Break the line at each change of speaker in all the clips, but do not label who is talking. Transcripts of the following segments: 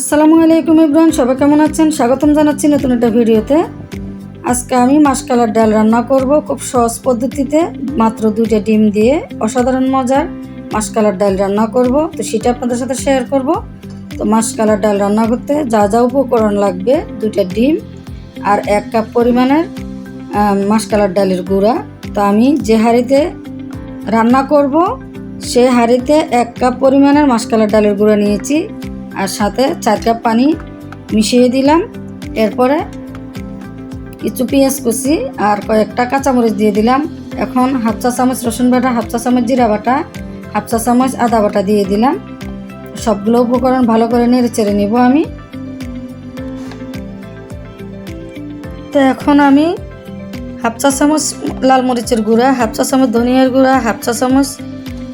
আসসালামু আলাইকুম ইব্রাহিম সবাই কেমন আছেন? স্বাগতম জানাচ্ছি নতুন একটা ভিডিওতে। আজকে আমি মাসকালার ডাল রান্না করব খুব সহজ পদ্ধতিতে, মাত্র দুইটা ডিম দিয়ে অসাধারণ মজার মাসকালার ডাল রান্না করব। তো সেটা আপনাদের সাথে শেয়ার করব। তো মাসকালার ডাল রান্না করতে যা যা উপকরণ লাগবে, দুইটা ডিম আর এক কাপ পরিমাণের মাসকালার ডালের গুঁড়া। তো আমি যে হাঁড়িতে রান্না করব, সে হাঁড়িতে এক কাপ পরিমাণের মাসকালার ডালের গুঁড়া নিয়েছি। আর সাথে চার কাপ পানি মিশিয়ে দিলাম। এরপরে কিছু পেঁয়াজ কুচি আর কয়েকটা কাঁচামরিচ দিয়ে দিলাম। এখন হাফ চা চামচ রসুন বাটা, হাফ চা চামচ জিরা বাটা, হাফ চা চামচ আদা বাটা দিয়ে দিলাম। সবগুলো উপকরণ ভালো করে নেড়ে চেড়ে নিব আমি। তো এখন আমি হাফ চা চামচ লাল মরিচের গুঁড়া, হাফ চা চামচ ধনিয়ার গুঁড়া, হাফ চা চামচ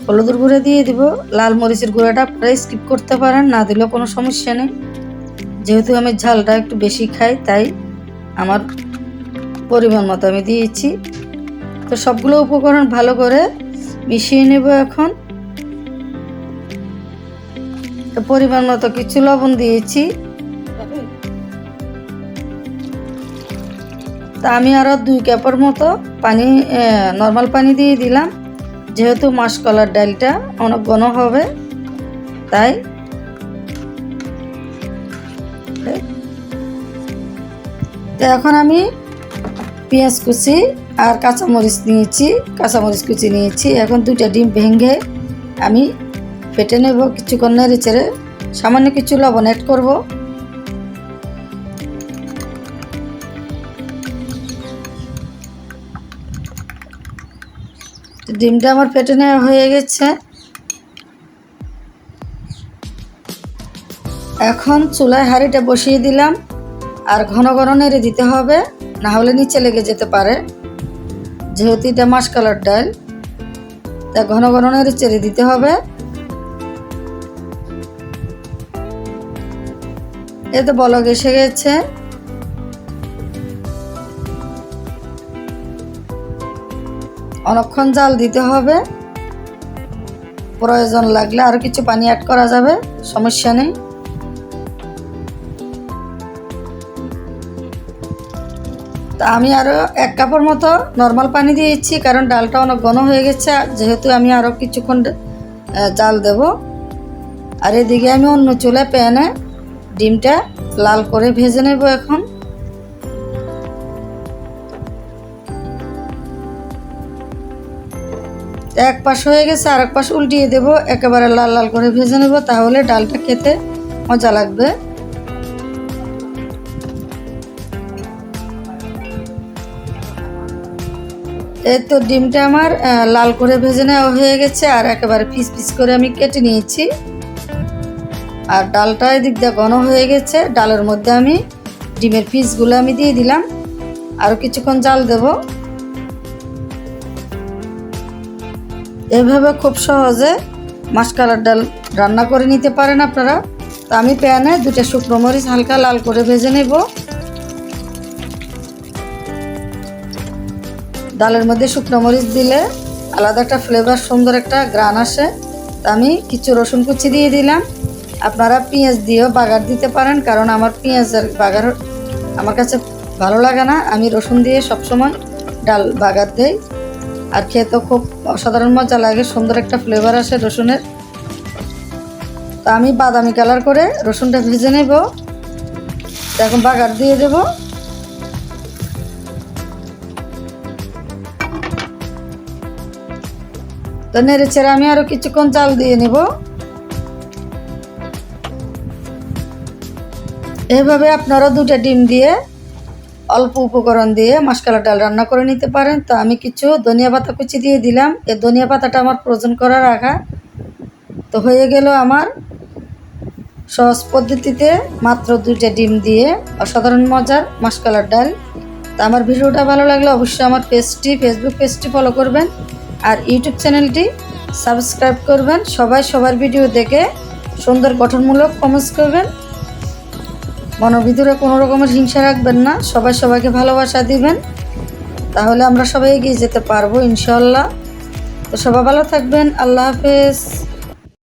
হলুদের গুঁড়া দিয়ে দিব। লাল মরিচের গুঁড়াটা আপনারা স্কিপ করতে পারেন, না দিলেও কোনো সমস্যা নেই। যেহেতু আমি ঝালটা একটু বেশি খাই, তাই আমার পরিমাণ মতো আমি দিয়েছি। তো সবগুলো উপকরণ ভালো করে মিশিয়ে নেব এখন। তো পরিমাণ মতো কিছু লবণ দিয়েছি। তা আমি আরও দুই কাপের মতো পানি নর্মাল পানি দিয়ে দিলাম। যেহেতু মাসকলার ডালটা অনেক ঘন হবে, তাই এখন আমি পেঁয়াজ কুচি আর কাঁচামরিচ নিয়েছি, কাঁচামরিচ কুচি নিয়েছি। এখন দুইটা ডিম ভেঙে আমি ফেটে নেব কিছুক্ষণ নেড়ে চেড়ে। সামান্য কিছু লবণ অ্যাড করব। ডিমটা আমার ফেটে নেওয়া হয়ে গেছে। এখন চুলায় হাঁড়িটা বসিয়ে দিলাম। আর ঘন ঘন নেড়ে দিতে হবে, না হলে নিচে লেগে যেতে পারে। যেহেতু এটা মাসকালার ডাল, তা ঘন ঘন নেড়ে চেড়ে দিতে হবে। এতে বলক এসে গেছে। অনেকক্ষণ জাল দিতে হবে। প্রয়োজন লাগলে আরও কিছু পানি অ্যাড করা যাবে, সমস্যা নেই। তা আমি আরও এক কাপের মতো নর্মাল পানি দিয়েছি, কারণ ডালটা অনেক ঘন হয়ে গেছে, যেহেতু আমি আরও কিছুক্ষণ জাল দেব। আর এদিকে আমি অন্য চুলে প্যানে ডিমটা লাল করে ভেজে নেব এখন। এক পাশ হয়ে গেছে আর এক পাশ উল্টিয়ে দেবো। একেবারে লাল লাল করে ভেজে নেব, তাহলে ডালটা খেতে মজা লাগবে। এই তো ডিমটা আমার লাল করে ভেজে নেওয়া হয়ে গেছে, আর একেবারে পিস পিস করে আমি কেটে নিয়েছি। আর ডালটা এদিক দিয়ে ঘন হয়ে গেছে, ডালের মধ্যে আমি ডিমের পিসগুলো আমি দিয়ে দিলাম। আরও কিছুক্ষণ জাল দেবো। এভাবে খুব সহজে মাসকালার ডাল রান্না করে নিতে পারেন আপনারা। তো আমি প্যানে দুটো শুকনো মরিচ হালকা লাল করে ভেজে নেব। ডালের মধ্যে শুকনো মরিচ দিলে আলাদা একটা ফ্লেভার সুন্দর একটা গ্রান আসে। তা আমি কিছু রসুন কুচি দিয়ে দিলাম। আপনারা পেঁয়াজ দিয়েও বাগার দিতে পারেন, কারণ আমার পেঁয়াজের বাগার আমার কাছে ভালো লাগে না। আমি রসুন দিয়ে সবসময় ডাল বাগার দেই। আর খেতে খুব অসাধারণ মজা লাগে, সুন্দর একটা ফ্লেভার আসে রসুনের। তা আমি বাদামি কালার করে রসুনটা ভেজে নেব। এখন বাগার দিয়ে দেব। তো নেড়ে ছেড়ে আমি আরও কিছুক্ষণ চাল দিয়ে নেব। এভাবে আপনারা দুটা ডিম দিয়ে অল্প উপকরণ দিয়ে মাসকালা ডাল রান্না করে নিতে পারেন। তো আমি কিছু ধনিয়া পাতা কুচি দিয়ে দিলাম। এই ধনিয়া পাতাটা আমার প্রয়োজন করা রাখা তো হয়ে গেল আমার সহজ পদ্ধতিতে মাত্র দুইটা ডিম দিয়ে অসাধারণ মজার মাসকালার ডাল। তো আমার ভিডিওটা ভালো লাগলে অবশ্যই আমার পেজটি ফেসবুক পেজটি ফলো করবেন আর ইউটিউব চ্যানেলটি সাবস্ক্রাইব করবেন। সবাই সবার ভিডিও দেখে সুন্দর গঠনমূলক কমেন্টস করবেন। মনের ভিতরে কোনো রকমের হিংসা রাখবেন না, সবাই সবাইকে ভালোবাসা দিবেন। তাহলে আমরা সবাই এগিয়ে যেতে পারব ইনশাল্লাহ তো সবাই ভালো থাকবেন, আল্লাহ হাফেজ।